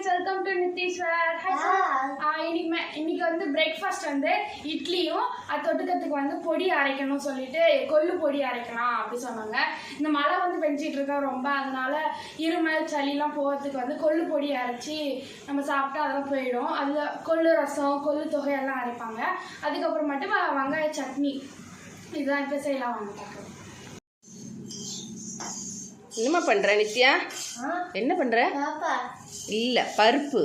Friends welcome to Nitheeswar இன்னைக்கு இன்னைக்கு வந்து பிரேக்ஃபாஸ்ட் வந்து இட்லியும் அது தொட்டுக்கிறதுக்கு வந்து பொடி அரைக்கணும்னு சொல்லிட்டு கொள்ளு பொடி அரைக்கலாம் அப்படி சொன்னாங்க. இந்த மழை வந்து பெஞ்சிட்டு இருக்கா ரொம்ப அதனால இருமல் சளிலாம் போகிறதுக்கு வந்து கொள்ளு பொடி அரைச்சி நம்ம சாப்பிட்டா அதெல்லாம் போயிடும். அதில் கொள்ளு ரசம் கொள்ளு தொகை எல்லாம் அரைப்பாங்க. அதுக்கப்புறமேட்டு வ- வெங்காய சட்னி. இதுதான் இப்போ செய்யலாம் வாங்க பார்க்கலாம் என்னம்மா பண்ற நித்யா? என்ன பண்ற? பாப்பா. இல்ல பருப்பு.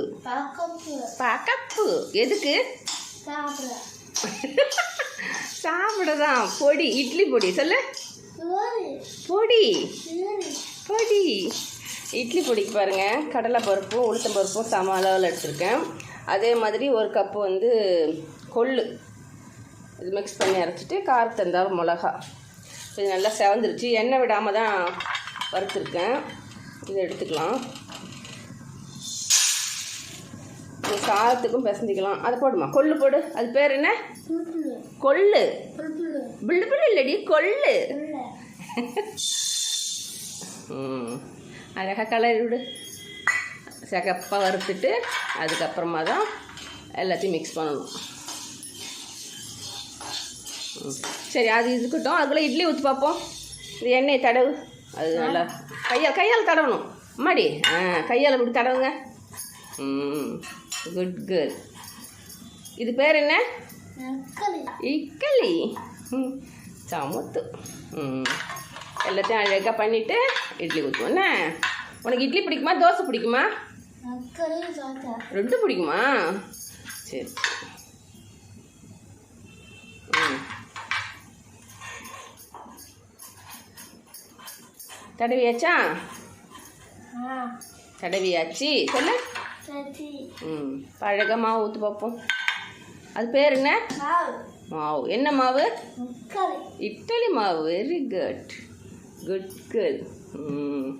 பாக்கப்பு. எதுக்கு? சாப்பிட. சாப்பிடதான். பொடி இட்லி பொடி சொல்லு. பொடி. பொடி. இட்லி பொடிக்கு பாருங்க கடலை பருப்பும் உளுத்தம் பருப்பும் சம அளவில் எடுத்திருக்கேன். அதே மாதிரி ஒரு கப்பு வந்து கொள்ளு. இது மிக்ஸ் பண்ணி அரைச்சிட்டு காரத்து இருந்தாலும் மிளகா. இது நல்லா செவந்துருச்சு. எண்ணெய் விடாமல் தான் வறுத்துருக்கேன். இதை எடுத்துக்கலாம். சாதத்துக்கும் பிசைஞ்சிக்கலாம். அதை போடுமா? கொள்ளு போடு. அது பேர் என்ன? கொள்ளு. புல்லு பிள்ளு பிள்ளு இல்லடி கொள்ளு. அழகாக கலர் விடு. சகப்பாக வறுத்துட்டு அதுக்கப்புறமா தான் எல்லாத்தையும் மிக்ஸ் பண்ணணும். ம். சரி அது இருக்கட்டும். அதுக்குள்ளே இட்லி ஊற்றி பார்ப்போம். இது எண்ணெய் தடவு. அது நல்லா. கையால் கையால் தடவணும். அம்மாடி ஆ கையால் இப்படி தடவுங்க. ம் குட் குட் இது பேர் என்ன? இக்கலி. ம் சமத்து. ம் எல்லாத்தையும் அழகாக பண்ணிவிட்டு இட்லி ஊற்றுவோம் உனக்கு இட்லி பிடிக்குமா? தோசை பிடிக்குமா? ரெண்டும் பிடிக்குமா? சரி. தடவியாச்சா? தடவியாச்சு. சொல்லு. ம் அழகாக மாவு ஊற்றி பார்ப்போம் அது பேர் என்ன? மாவு. என்ன மாவு? இட்லி மாவு. வெரி குட் குட் குட் ம்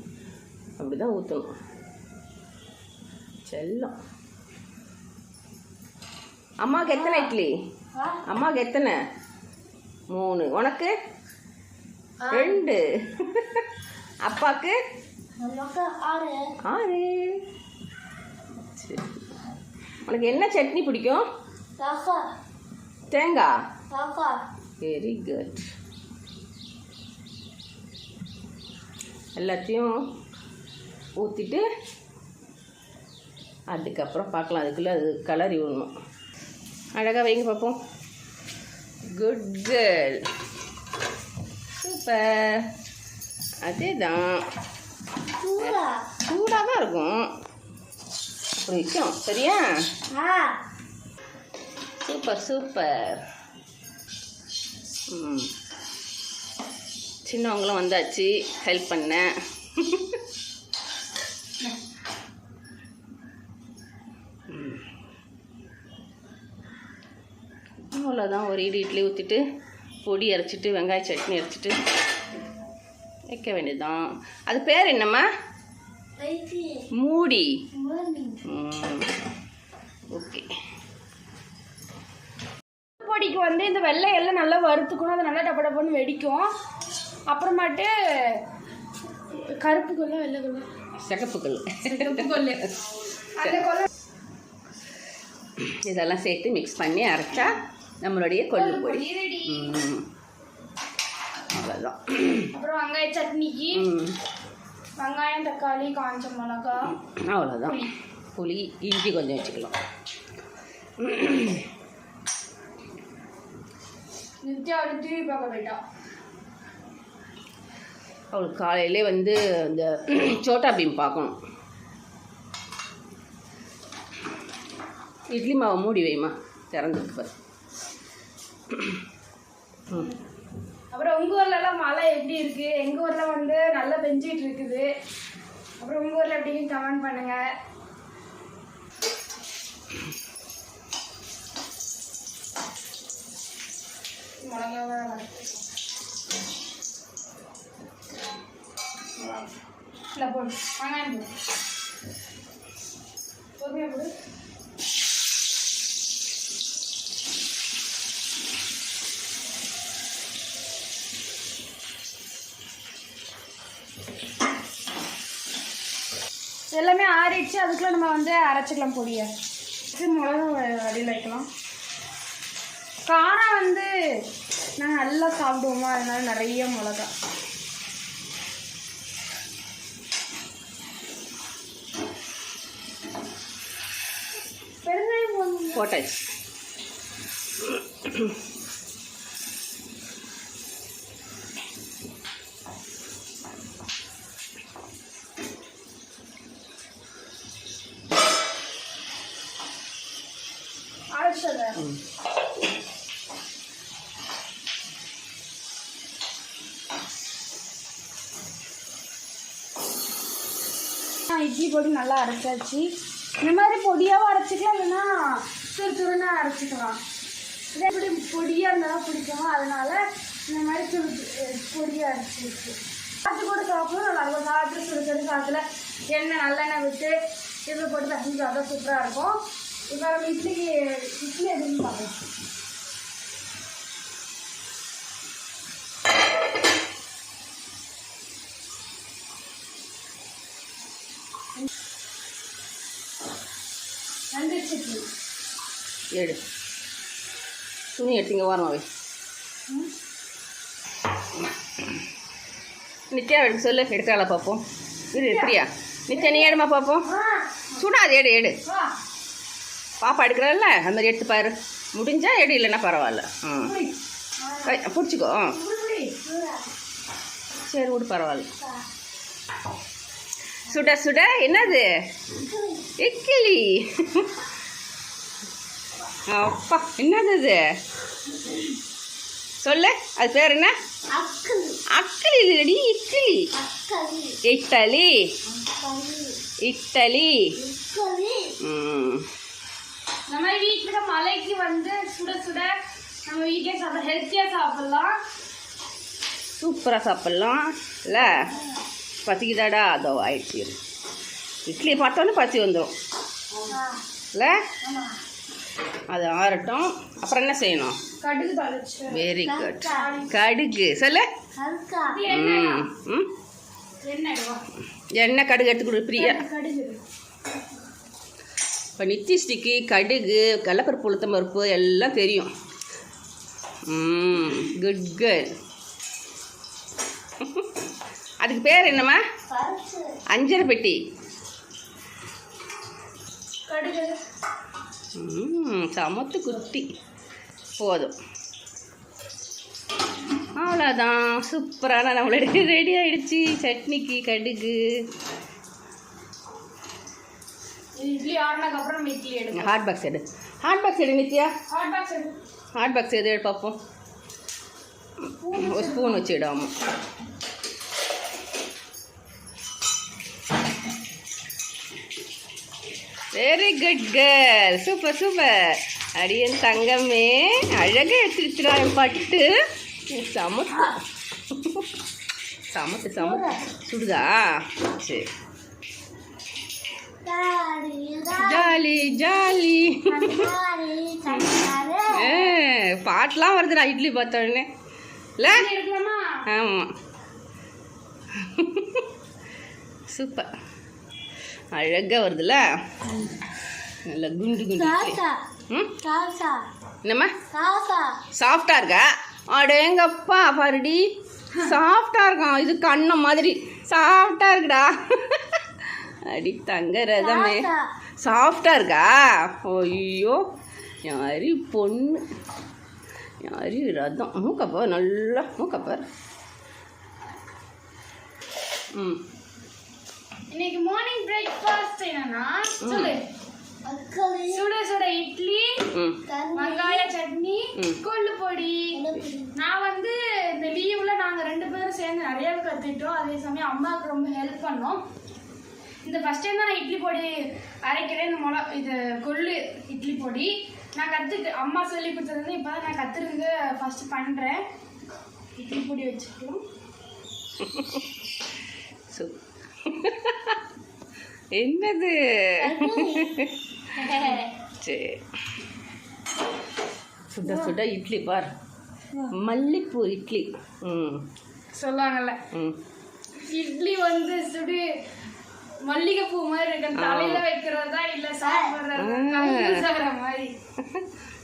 அப்படி தான் ஊற்றணும் செல்லம். அம்மாவுக்கு எத்தனை இட்லி? அம்மாவுக்கு எத்தனை? மூணு. உனக்கு? ரெண்டு. அப்பாவுக்கு ஆறு. சரி. உனக்கு என்ன சட்னி பிடிக்கும்? தேங்காய் வெரி குட் எல்லாத்தையும் ஊற்றிட்டு அதுக்கப்புறம் பார்க்கலாம். அதுக்குள்ளே அது கலரி விடணும் அழகாக வைங்க பார்ப்போம் குட் கேர்ள் சூப்பர் அதே தான் சூடா. சூடாக தான் இருக்கும். அப்படி வைக்கணும் சரியா? Super super. ம். சின்னவங்களும் வந்தாச்சு. ஹெல்ப் பண்ண. அவ்வளோதான் ஒரு இடி இட்லி ஊற்றிட்டு பொடி அரைச்சிட்டு வெங்காய சட்னி அரைச்சிட்டு. வைக்க வேண்டியதுதான். அது பேர் என்னம்மா? மூடி. ஓகே. பொடிக்கு வந்து இந்த வெள்ளை எல்லாம் நல்லா வறுத்துக்கணும். அது நல்லா டப்ப டப்பன்னு வெடிக்கும். அப்புறமாட்டு கருப்பு கொல்ல வெள்ளை கொல்ல சகப்புகள் சிகப்பு கொல்லு அந்த கொல்ல இதெல்லாம் சேர்த்து மிக்ஸ் பண்ணி அரைச்சா நம்மளுடைய கொள்ளு பொடி அவ்வளோதான் அப்புறம் வெங்காய சட்னிக்கு. வெங்காயம் தக்காளி காஞ்ச மிளகா. அவ்வளோதான் புளி. இஞ்சி கொஞ்சம் வச்சுக்கலாம். நித்யா டிவி பார்க்க போயிட்டா. அவளுக்கு காலையிலே வந்து இந்த சோட்டா பீம் பார்க்கணும். இட்லி மாவை மூடி வைமா திறந்துருக்கு பாரு. ம். அப்புறம் உங்க ஊர்ல எல்லாம் மழை எப்படி இருக்கு? எங்க ஊர்ல வந்து நல்லா பெஞ்சிட்டு இருக்குது. அப்புறம் உங்க ஊர்ல எப்படின்னு கமெண்ட் பண்ணுங்க. மிளகாவை வறுத்து. இல்ல போடு வெங்காயம் போடு பொறுமையா போடு எல்லாமே ஆறிடுச்சு ஆயிடுச்சு நம்ம வந்து அரைச்சிக்கலாம் பொடியை. இது மிளகா அடியில் வைக்கலாம். காரம் வந்து நாங்கள் நல்லா சாப்பிடுவோமா? அதனால நிறைய மிளகா. பெருங்காயம் போட்டாச்சு. இட்லி பொடி நல்லா அரைச்சாச்சு. இந்த மாதிரி பொடியாகவும் அரைச்சிக்கலாம் இல்லைன்னா துரு துருன்னு அரைச்சிக்கலாம். இதே இப்படி பொடியாக இருந்தாலும் பிடிக்கும். அதனால இந்த மாதிரி துரு து- பொடியாக அரைச்சிருக்கு காற்று கூட சாப்பிடும் நல்லா காற்று சாப்பிட்டு சுடு சுடு எண்ணெய் நல்லெண்ணெய் விட்டு இதில் போட்டு தண்ணி சாப்பிட்டா சூப்பராக இருக்கும். இப்போ நம்ம இட்லிக்கு இட்லி எதுன்னு பார்க்கலாம் எடு. துணி எடுத்துங்க ஓரமாக வை. நித்யா எடுக்க சொல்லு. எடுக்கிறாளா பார்ப்போம். இரு பிரியா நித்யா. நீ எடுமா பார்ப்போம்? சுடாது எடு. வா. பாப்பா எடுக்கிறாள்ல? அது மாதிரி எடுத்து பாரு. முடிஞ்சா எடு இல்லைன்னா பரவாயில்ல. ம். பிடிச்சிக்கோ. சரி விடு பரவாயில்ல. சுட சுட என்னது? இக்கிலி அப்பா என்னது இது? சொல்லு அது பேர் என்ன? அக்கல் இல்லடி அக்கல் இட்டலி இட்டலி ம். நம்ம வீட்டுல மலைக்கு வந்து சுட சுட நம்ம வீட்லயே சாப்பிட ஹெல்த்தியா சாப்பிடலாம். சூப்பராக சாப்பிட்லாம். இல்லை பசிக்குதாடா அதோ ஆயிடுச்சு. இட்லியை பார்த்தோன்னே பசி வந்துடும் இல்லை அது ஆறட்டும். அப்புறம் என்ன செய்யணும்? வெரி குட் கடுகு. சொல்லு. ம். எண்ணெய் கடுகு எடுத்து கொடு பிரியா. இப்போ நித்திஷ்டிக்கு கடுகு கடலப்பருப்பு உளுத்தம் பருப்பு எல்லாம் தெரியும். குட் குட் அதுக்கு பேர் என்னம்மா? அஞ்சரை பெட்டி சமத்து குட்டி போதும். அவ்வளோதான் சூப்பரான நம்மளுடைய ரெடி ஆயிடுச்சு. சட்னிக்கு கடுகு. இட்லி ஆறுனதுக்கு அப்புறம் நம்ம இட்லி எடுக்கலாம். ஹாட் பாக்ஸ் எடு. ஹாட் பாக்ஸ் எடு நித்யா. ஹாட் பாக்ஸ் எடு. ஹாட் பாக்ஸ் எது எடு பார்ப்போம் ஒரு ஸ்பூன் வச்சு very good girl super super அடியன் தங்கமே அழகாக எடுத்துருச்சுடா என் பட்டு சமத்து சமத்து சமத்து. சுடுதா? சரி. ஜாலி. பாட்டெலாம் வருதுடா இட்லி பார்த்த உடனே. இல்லை ஆமாம் சூப்பர். அழகாக வருதுல்ல நல்லா குண்டு குண்டு என்னம்மா? சாஃப்டாக இருக்கா? அடேங்கப்பா பாருடி. சாஃப்டாக இருக்கான் இது கண்ணம் மாதிரி. சாஃப்டாக இருக்குடா. அடி தங்க ரதமே. சாஃப்டாக இருக்கா? ஐயோ யாரி பொண்ணு? யாரி ரதம் மூக்கப்பா நல்லா மூக்கப்பா ம். இன்னைக்கு மார்னிங் பிரேக்ஃபாஸ்ட் என்னன்னா சொல்லு. சுட சுட இட்லி வெங்காய சட்னி. கொள்ளு பொடி. நான் வந்து இந்த லீவ்ல நாங்க ரெண்டு பேரும் சேர்ந்து நிறைய கத்துக்கிட்டோம். அதே சமயம் அம்மாவுக்கு ரொம்ப ஹெல்ப் பண்ணோம். இந்த ஃபர்ஸ்ட் டைம் தான் நான் இட்லி பொடி அரைக்கிறேன். இந்த மிளகா இது கொள்ளு இட்லி பொடி. நான் கற்றுக்கு அம்மா சொல்லி கொடுத்தது இப்போ தான் நான் கற்றுருந்து ஃபர்ஸ்ட் பண்ணுறேன் இட்லி பொடி வச்சுக்கலாம். என்னது? சரி சுட சுட இட்லி பார். மல்லிப்பூ இட்லி. ம். சொல்லுவாங்கல்ல. ம். இட்லி வந்து சுடு மல்லிகை பூ மாதிரி இருக்கு. தலையில வைக்கிறதா இல்ல சாப்பிடுறதா மாதிரி?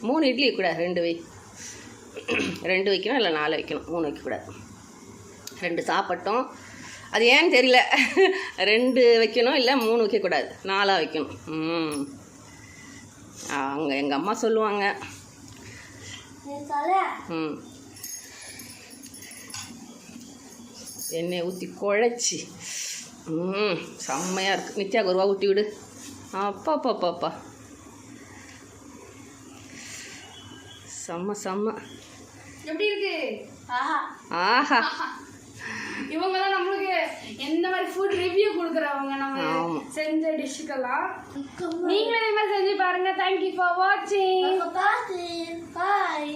மூணு இட்லி வைக்கக்கூடாது ரெண்டு வை. ரெண்டு வைக்கணும் இல்லை நாலு வைக்கணும். மூணு வைக்கக்கூடாது ரெண்டு சாப்பிட்டோம். அது ஏன்னு தெரியல. ரெண்டு வைக்கணும் இல்லை மூணு வைக்கக்கூடாது நாலாக வைக்கணும். ம். அவங்க எங்கள் அம்மா சொல்லுவாங்க. ம். எண்ணெய் ஊற்றி குழச்சி. ம் செம்மையாக இருக்குது நித்யா ரூபா ஊட்டி விடு. அப்பா அப்பா அப்பா அப்பா. செம்ம செம்ம. எப்படி இருக்கு? ஆஹா. ஆஹா. இவங்க தான் நம்மளுக்கு எந்த மாதிரி ஃபுட் ரிவ்யூ கொடுக்குறவங்க நம்ம. செஞ்ச டிஷ்ஷுக்கெல்லாம் நீங்களும் இதே மாதிரி செஞ்சு பாருங்க. தேங்க்யூ ஃபார் வாட்சிங் பாய்